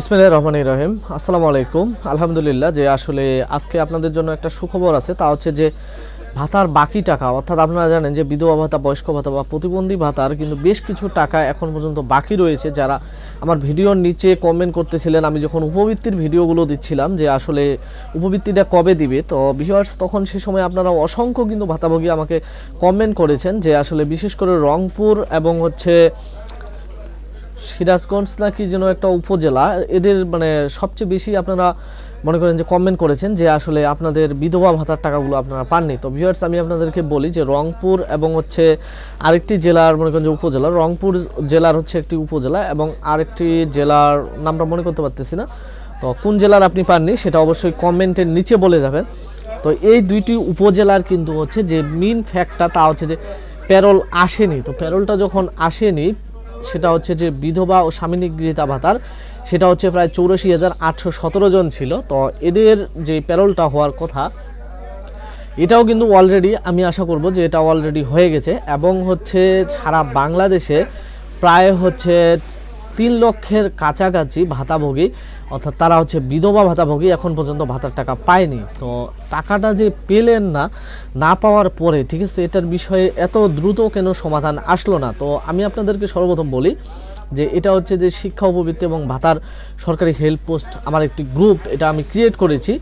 ইসমাইল রহমান রহিম। আসসালামু আলাইকুম। আলহামদুলিল্লাহ যে আসলে আজকে আপনাদের জন্য একটা সুখবর আছে, তা হচ্ছে যে ভাতার বাকি টাকা, অর্থাৎ আপনারা জানেন যে বিধবা ভাতা, বয়স্ক ভাতা বা প্রতিবন্ধী ভাতার কিন্তু বেশ কিছু টাকা এখন পর্যন্ত বাকি রয়েছে। যারা আমার ভিডিওর নিচে কমেন্ট করতেছিলেন, আমি যখন উপবৃত্তির ভিডিওগুলো দিচ্ছিলাম যে আসলে উপবৃত্তিটা কবে দিবে, তো ভিউয়ার্স তখন সে সময় আপনারা অসংখ্য কিন্তু ভাতাভোগী আমাকে কমেন্ট করেছেন যে আসলে বিশেষ করে রংপুর এবং হচ্ছে সিরাজগঞ্জ নাকি যেন একটা উপজেলা। এদের মানে সবচেয়ে বেশি আপনারা মনে করেন যে কমেন্ট করেছেন যে আসলে আপনাদের বিধবা ভাতার টাকাগুলো আপনারা পাননি। তো ভিউয়ার্স আমি আপনাদেরকে বলি যে রংপুর এবং হচ্ছে আরেকটি জেলার মনে করেন যে উপজেলা, রংপুর জেলার হচ্ছে একটি উপজেলা এবং আরেকটি জেলার নামটা মনে করতে পারতেছি না। তো কোন জেলার আপনি পাননি সেটা অবশ্যই কমেন্টের নিচে বলে যাবেন। তো এই দুইটি উপজেলার কিন্তু হচ্ছে যে মেন ফ্যাক্টটা তা হচ্ছে যে প্যারোল আসেনি। তো প্যারোলটা যখন আসেনি সেটা হচ্ছে যে বিধবা ও স্বামী নিগৃহীতা ভাতার সেটা হচ্ছে প্রায় চৌরাশি হাজার আটশো সতেরো জন ছিল। তো এদের যে প্যারোলটা হওয়ার কথা, এটাও কিন্তু অলরেডি আমি আশা করব যে এটা অলরেডি হয়ে গেছে। এবং হচ্ছে সারা বাংলাদেশে প্রায় হচ্ছে তিন লক্ষের কাছাকাছি ভাতাভোগী, অর্থাৎ তারা হচ্ছে বিধবা ভাতাভোগী, এখন পর্যন্ত ভাতার টাকা পায়নি। তো টাকাটা যে পেলেন না না পাওয়ার পরে, ঠিক আছে, এটার বিষয়ে এত দ্রুত কেন সমাধান আসলো না? তো আমি আপনাদেরকে সর্বপ্রথম বলি যে এটা হচ্ছে যে শিক্ষা উপবৃত্তি এবং ভাতার সরকারি হেল্প পোস্ট আমার একটি গ্রুপ এটা আমি ক্রিয়েট করেছি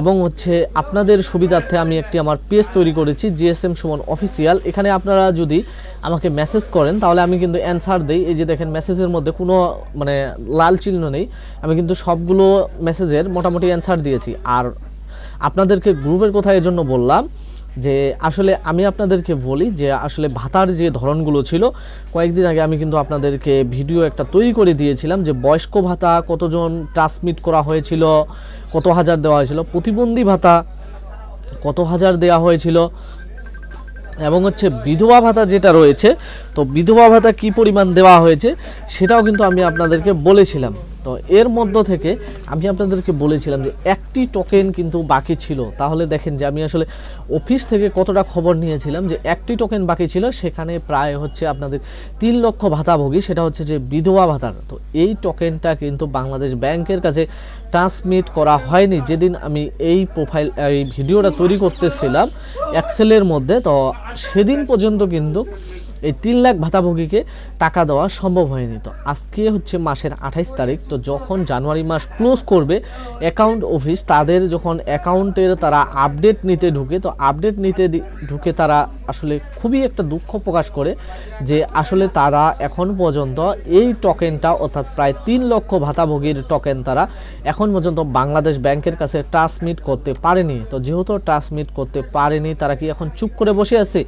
এবং হচ্ছে আপনাদের সুবিধার্থে আমি একটি আমার পেজ তৈরি করেছি জিএসএম সুমন অফিসিয়াল এখানে আপনারা যদি আমাকে মেসেজ করেন, তাহলে আমি কিন্তু অ্যান্সার দিই। এই যে দেখেন মেসেজের মধ্যে কোনো মানে লাল চিহ্ন নেই। আমি কিন্তু সবগুলো মেসেজের মোটামুটি অ্যান্সার দিয়েছি। আর আপনাদেরকে গ্রুপের কথা এই জন্য বললাম যে আসলে আমি আপনাদেরকে বলি যে আসলে ভাতার যে ধরনগুলো ছিল, কয়েকদিন আগে আমি কিন্তু আপনাদেরকে ভিডিও একটা তৈরি করে দিয়েছিলাম যে বয়স্ক ভাতা কতজন ট্রান্সমিট করা হয়েছিল, কত হাজার দেওয়া হয়েছিল, প্রতিবন্ধী ভাতা কত হাজার দেওয়া হয়েছিল এবং হচ্ছে বিধবা ভাতা যেটা রয়েছে, তো বিধবা ভাতা কি পরিমাণ দেওয়া হয়েছে সেটাও কিন্তু আমি আপনাদেরকে বলেছিলাম। তো এর মধ্য থেকে আমি আপনাদেরকে বলেছিলাম যে একটি টোকেন কিন্তু বাকি ছিল। তাহলে দেখেন যে আমি আসলে অফিস থেকে কতটা খবর নিয়েছিলাম যে একটি টোকেন বাকি ছিল, সেখানে প্রায় হচ্ছে আপনাদের তিন লক্ষ ভাতাভোগী, সেটা হচ্ছে যে বিধবা ভাতার। তো এই টোকেনটা কিন্তু বাংলাদেশ ব্যাংকের কাছে ট্রান্সমিট করা হয়নি। যেদিন আমি এই প্রোফাইল এই ভিডিওটা তৈরি করতেছিলাম এক্সেলের মধ্যে, তো সেদিন পর্যন্ত কিন্তু এই তিন লাখ ভাতাভোগীকে টাকা দেওয়া সম্ভব হয়নি। তো আজকে হচ্ছে মাসের আঠাইশ তারিখ, তো যখন জানুয়ারি মাস ক্লোজ করবে, অ্যাকাউন্ট অফিস তাদের যখন অ্যাকাউন্টের তারা আপডেট নিতে ঢুকে, তো আপডেট নিতে ঢুকে তারা আসলে খুবই একটা দুঃখ প্রকাশ করে যে আসলে তারা এখন পর্যন্ত এই টোকেনটা অর্থাৎ প্রায় তিন লক্ষ ভাতাভোগীর টোকেন তারা এখন পর্যন্ত বাংলাদেশ ব্যাংকের কাছে ট্রান্সমিট করতে পারেনি। তো যেহেতু ট্রান্সমিট করতে পারেনি, তারা কি এখন চুপ করে বসে আছে?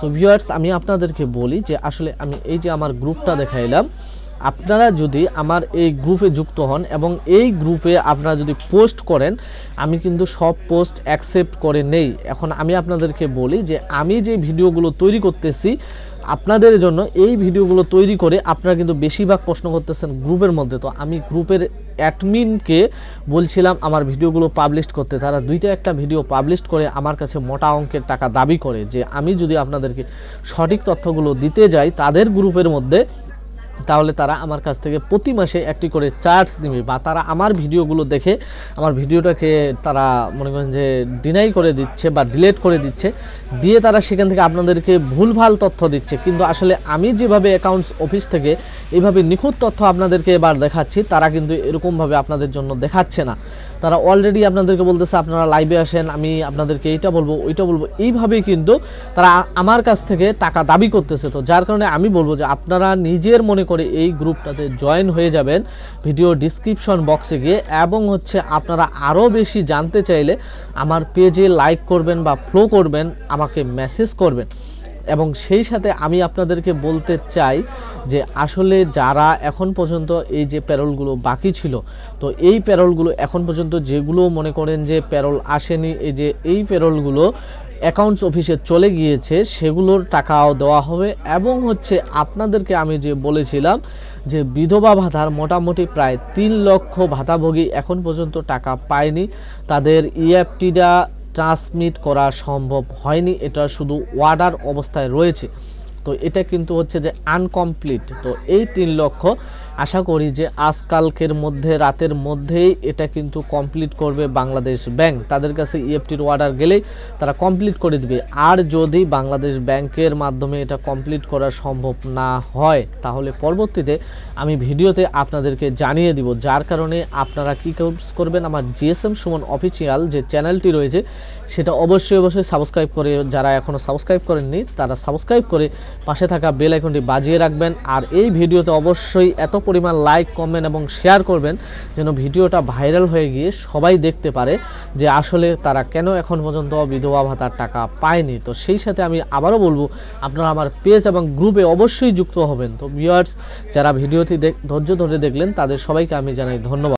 তো ভিউয়ার্স আমি আপনাদেরকে বলি যে আসলে আমি এই যে আমার গ্রুপটা দেখাইলাম, আপনারা যদি আমার এই গ্রুপে যুক্ত হন এবং এই গ্রুপে আপনারা যদি পোস্ট করেন, আমি কিন্তু সব পোস্ট অ্যাকসেপ্ট করে নেই। এখন আমি আপনাদেরকে বলি যে আমি যে ভিডিওগুলো তৈরি করতেছি আপনাদের জন্য এই ভিডিওগুলো তৈরি করে আপনারা কিন্তু বেশিরভাগ প্রশ্ন করতেছেন গ্রুপের মধ্যে। তো আমি গ্রুপের অ্যাডমিনকে বলছিলাম আমার ভিডিওগুলো পাবলিশ করতে। তারা দুইটা একটা ভিডিও পাবলিশ করে আমার কাছে মোটা অঙ্কের টাকা দাবি করে যে আমি যদি আপনাদেরকে সঠিক তথ্যগুলো দিতে যাই, তাদের গ্রুপের মধ্যে তাহলে তারা আমার কাছ থেকে প্রতি মাসে একটি করে চার্জ নেবে বা তারা আমার ভিডিওগুলো দেখে আমার ভিডিওটাকে তারা মনে করেন যে ডিনাই করে দিচ্ছে বা ডিলেট করে দিচ্ছে, দিয়ে তারা সেখান থেকে আপনাদেরকে ভুলভাল তথ্য দিচ্ছে। কিন্তু আসলে আমি যেভাবে অ্যাকাউন্টস অফিস থেকে এইভাবে নিখুঁত তথ্য আপনাদেরকে এবার দেখাচ্ছি, তারা কিন্তু এরকমভাবে আপনাদের জন্য দেখাচ্ছে না। তারা অলরেডি আপনাদেরকে বলতেছে, আপনারা লাইভে আসেন, আমি আপনাদেরকে এইটা বলব, ওইটা বলব। এইভাবেই কিন্তু তারা আমার কাছ থেকে টাকা দাবি করতেছে তো। যার কারণে আমি বলব যে, আপনারা নিজের মনে করে এই গ্রুপটাতে জয়েন হয়ে যাবেন ভিডিও ডিসক্রিপশন বক্সে গিয়ে। এবং হচ্ছে আপনারা আরও বেশি জানতে চাইলে আমার পেজে লাইক করবেন বা ফ্লো করবেন, আমাকে মেসেজ করবেন। এবং সেই সাথে আমি আপনাদেরকে বলতে চাই যে আসলে যারা এখন পর্যন্ত এই যে প্যারোলগুলো বাকি ছিল, তো এই প্যারোলগুলো এখন পর্যন্ত যেগুলো মনে করেন যে প্যারোল আসেনি, এই যে এই প্যারোলগুলো অ্যাকাউন্টস অফিসে চলে গিয়েছে, সেগুলোর টাকাও দেওয়া হবে এবং হচ্ছে আপনাদেরকে আমি যে বলেছিলাম যে বিধবা ভাতার মোটামুটি প্রায় তিন লক্ষ ভাতাভোগী এখন পর্যন্ত টাকা পায়নি। তাদের E ইএফটিটা ট্রান্সমিট করা সম্ভব হয়নি, এটা শুধু ওয়ার্ডার অবস্থায় রয়েছে। তো এটা কিন্তু হচ্ছে যে আনকমপ্লিট তো এই তিন লক্ষ আশা করি যে আজকালকের মধ্যে, রাতের মধ্যেই এটা কিন্তু কমপ্লিট করবে বাংলাদেশ ব্যাংক। তাদের কাছে ইএফটির অর্ডার গেলেই তারা কমপ্লিট করে দিবে। আর যদি বাংলাদেশ ব্যাংকের মাধ্যমে এটা কমপ্লিট করা সম্ভব না হয়, তাহলে পরবর্তীতে আমি ভিডিওতে আপনাদেরকে জানিয়ে দিব। যার কারণে আপনারা কী কাজ করবেন? আমার জিএসএম সুমন অফিসিয়াল যে চ্যানেলটি রয়েছে, সেটা অবশ্যই অবশ্যই সাবস্ক্রাইব করে, যারা এখনও সাবস্ক্রাইব করেননি, তারা সাবস্ক্রাইব করে পাশে থাকা বেল আইকনটি বাজিয়ে রাখবেন। আর এই ভিডিওতে অবশ্যই এত পরিমাণ লাইক কমেন্ট এবং শেয়ার করবেন, যেন ভিডিওটা ভাইরাল হয়ে গিয়ে সবাই দেখতে পারে যে আসলে তারা কেন এখন পর্যন্ত বিধবা ভাতার টাকা পায়নি। তো সেই সাথে আমি আবারও বলব, আপনারা আমার পেজ এবং গ্রুপে অবশ্যই যুক্ত হবেন। তো ভিউয়ার্স যারা ভিডিওটি ধৈর্য ধরে দেখলেন, তাদের সবাইকে আমি জানাই ধন্যবাদ।